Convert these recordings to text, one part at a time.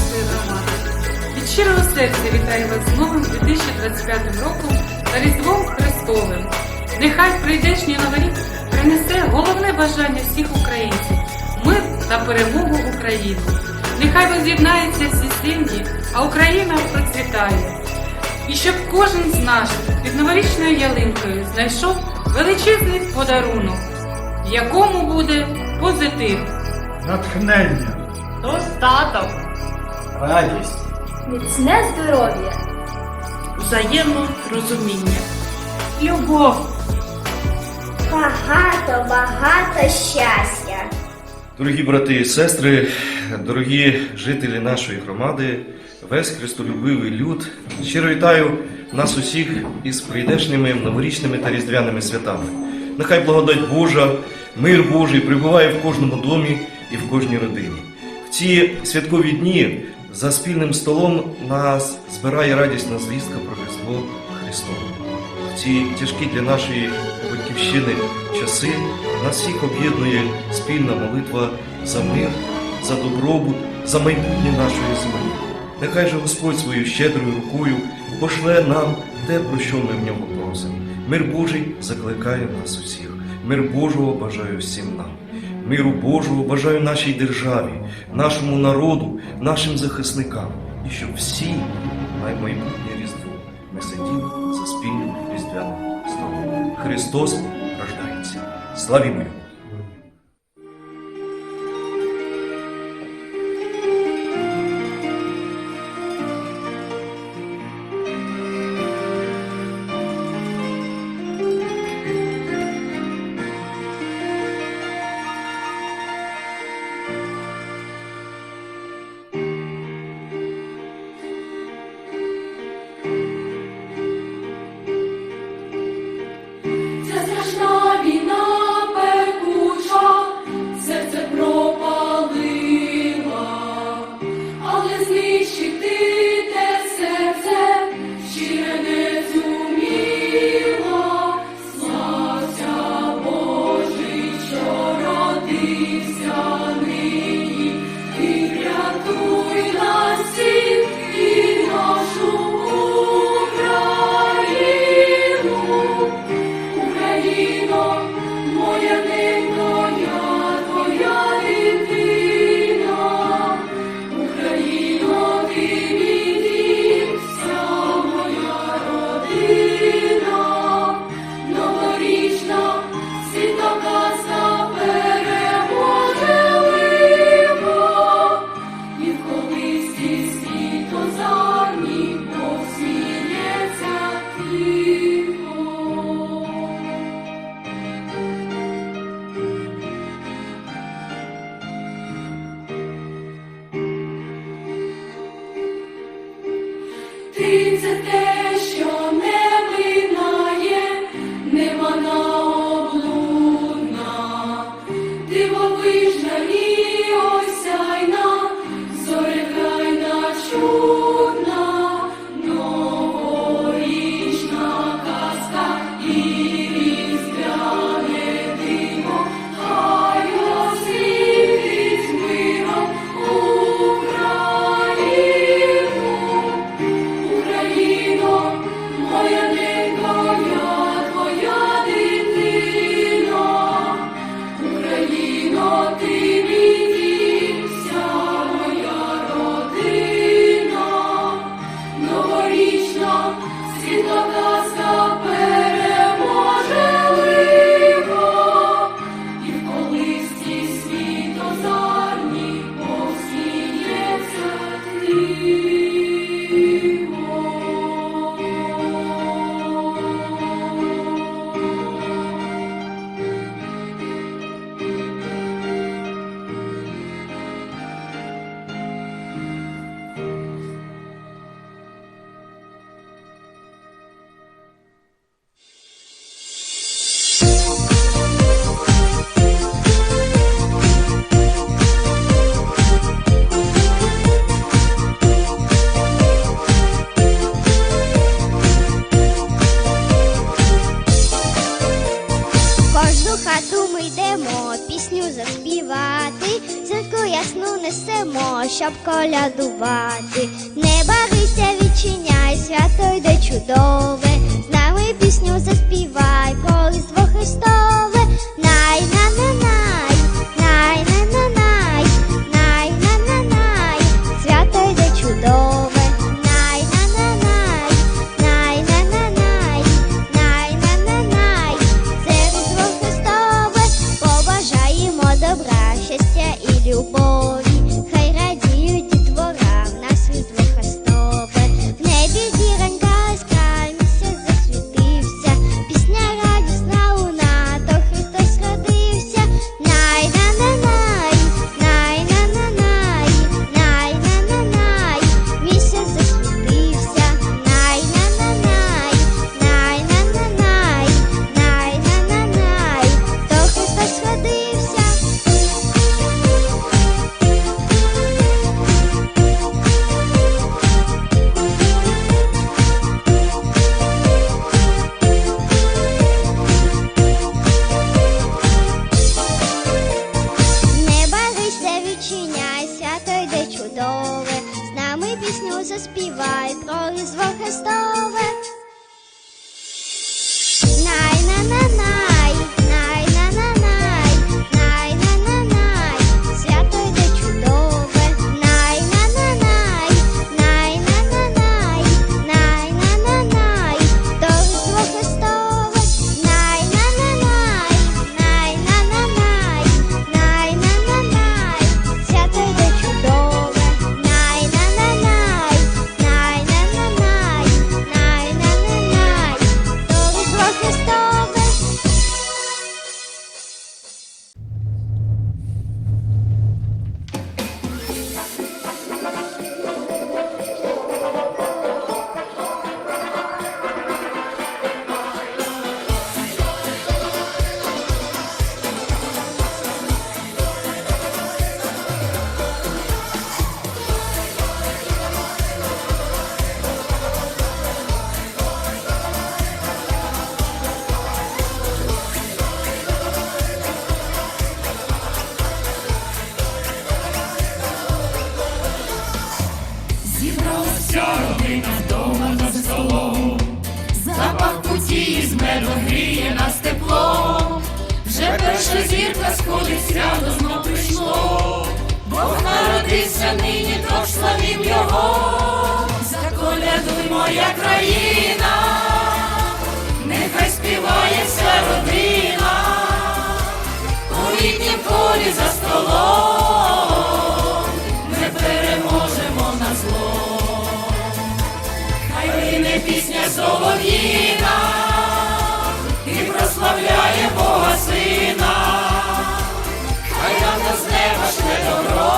Коблінської громади. Від щирого серця вітаю вас з новим 2025 роком та Різдвом Христовим. Нехай прийдешній новий рік принесе головне бажання всіх українців мир та перемогу в Україну. Нехай воз'єднаються всі сім'ї, а Україна процвітає. І щоб кожен з нас під новорічною ялинкою знайшов величезний подарунок, в якому буде позитив. натхнення, достаток, радість, міцне здоров'я, взаєморозуміння. Любов. багато, багато щастя. Дорогі брати і сестри, дорогі жителі нашої громади, весь христолюбивий люд, щиро вітаю нас усіх із прийдешніми новорічними та різдвяними святами. Нехай благодать Божа, мир Божий прибуває в кожному домі і в кожній родині. В ці святкові дні за спільним столом нас збирає радісна звістка про Різдво Христове. В ці тяжкі для нашої батьківщини часи нас всіх об'єднує спільна молитва за мир, за добробут, за майбутнє нашої землі. Нехай же Господь своєю щедрою рукою пошле нам те, про що ми в нього просимо. Мир Божий закликає нас усіх. Мир Божого бажаю всім нам. Миру Божого бажаю нашій державі, нашому народу, нашим захисникам. І щоб всі на майбутнє Різдво ми сиділи за спільним різдвяним столом. Христос рождається. Славімо! дивовижна і осяйна, зоряна чу. щоб колядувати. пісня соловіна і прославляє Бога сина, хай рано з неба шле добро,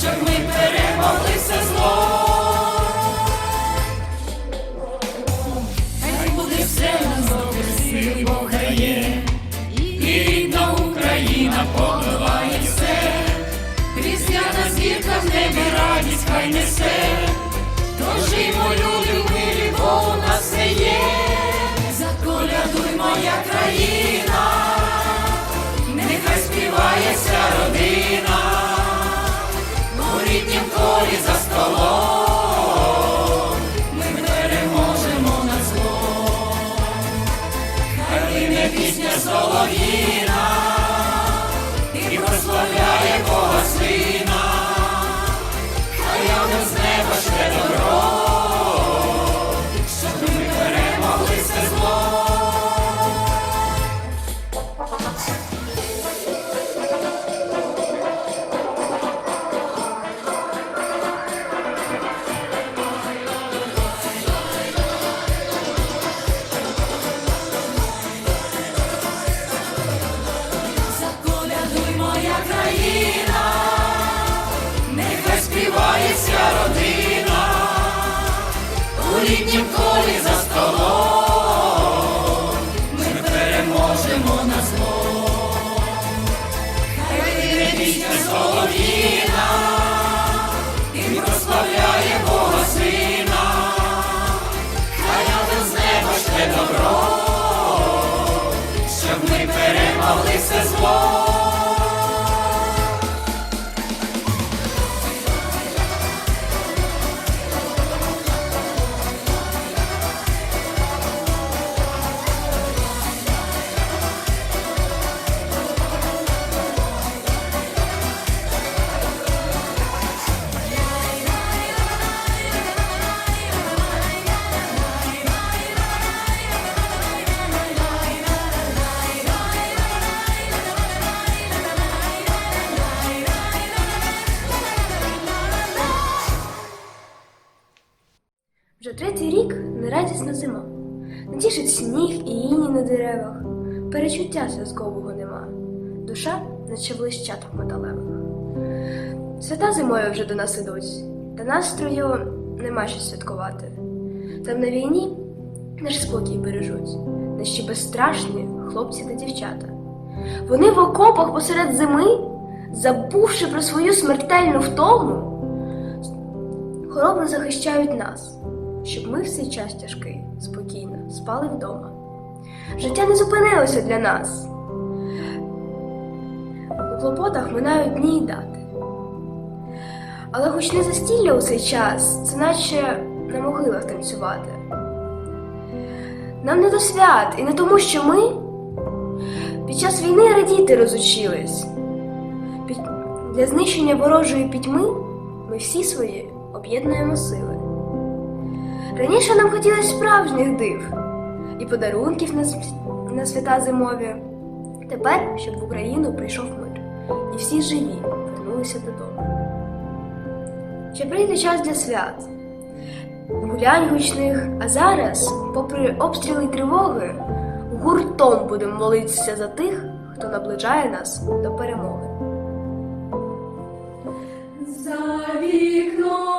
щоб ми перемогли все зло, хай буде все на назовні сил Бога є, і рідна Україна побиває все, різдвяна зірка в небі радість, хай несе. Перечуття зв'язкового нема. Душа, наче в металевих. Свята зимою вже до нас ідуть, та настрою нема що святкувати. Там на війні наш спокій бережуть, наші безстрашні хлопці та дівчата. Вони в окопах посеред зими, забувши про свою смертельну втому, хоробро захищають нас, щоб ми в цей час тяжкий спокійно спали вдома. Життя не зупинилося для нас. У клопотах минають дні й дати. Але хоч не застілля у цей час, це наче на могилах танцювати. Нам не до свят, і не тому, що ми під час війни радіти розучились. Для знищення ворожої пітьми ми всі свої об'єднуємо сили. Раніше нам хотілося справжніх див і подарунків на, свята зимові. Тепер, щоб в Україну прийшов мир, і всі живі вернулися додому. Ще прийде час для свят, гулянь гучних, а зараз, попри обстріли й тривоги, гуртом будемо молитися за тих, хто наближає нас до перемоги. За вікном